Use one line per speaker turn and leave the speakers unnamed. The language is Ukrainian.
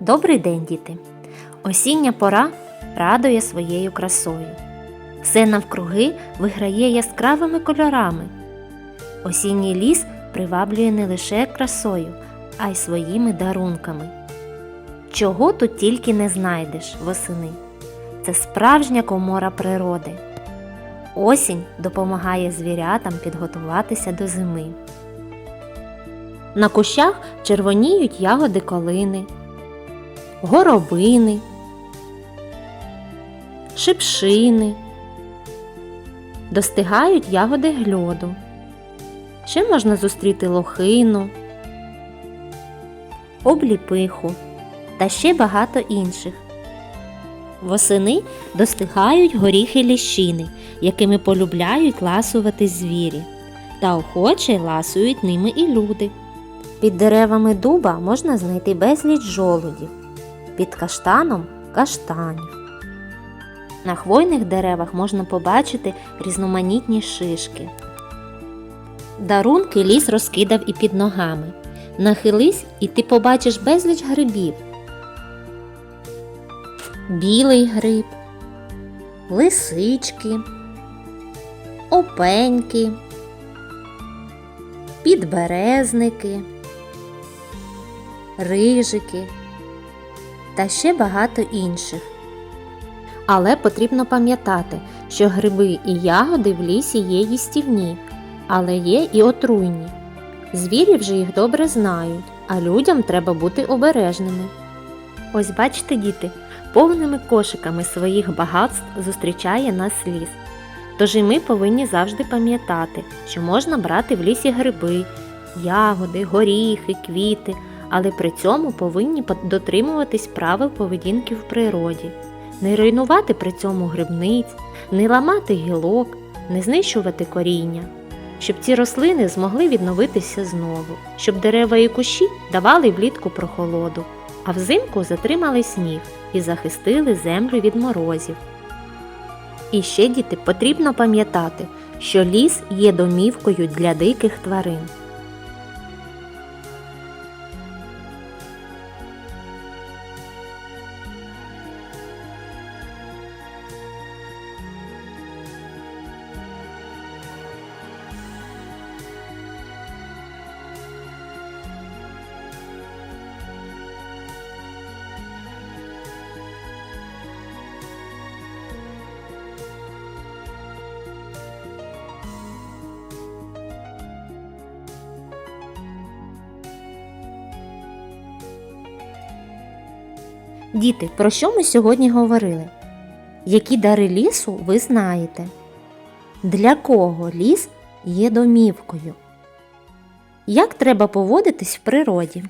Добрий день, діти! Осіння пора радує своєю красою. Все навкруги виграє яскравими кольорами. Осінній ліс приваблює не лише красою, а й своїми дарунками. Чого тут тільки не знайдеш восени. Це справжня комора природи. Осінь допомагає звірятам підготуватися до зими. На кущах червоніють ягоди колини, горобини, шипшини, достигають ягоди гльоду. Ще можна зустріти лохину, обліпиху та ще багато інших. Восени достигають горіхи ліщини, якими полюбляють ласувати звірі, та охоче ласують ними і люди. Під деревами дуба можна знайти безліч жолудів, під каштаном каштанів. На хвойних деревах можна побачити різноманітні шишки. Дарунки ліс розкидав і під ногами. Нахились, і ти побачиш безліч грибів. Білий гриб, лисички, опеньки, підберезники, рижики та ще багато інших. Але потрібно пам'ятати, що гриби і ягоди в лісі є їстівні, але є і отруйні. Звірі вже їх добре знають, а людям треба бути обережними. Ось бачите, діти, повними кошиками своїх багатств зустрічає нас ліс. Тож і ми повинні завжди пам'ятати, що можна брати в лісі гриби, ягоди, горіхи, квіти, але при цьому повинні дотримуватись правил поведінки в природі, не руйнувати при цьому грибниць, не ламати гілок, не знищувати коріння, щоб ці рослини змогли відновитися знову, щоб дерева і кущі давали влітку прохолоду, а взимку затримали сніг і захистили землю від морозів. І ще діти потрібно пам'ятати, що ліс є домівкою для диких тварин. Діти, про що ми сьогодні говорили? Які дари лісу ви знаєте? Для кого ліс є домівкою? Як треба поводитись в природі?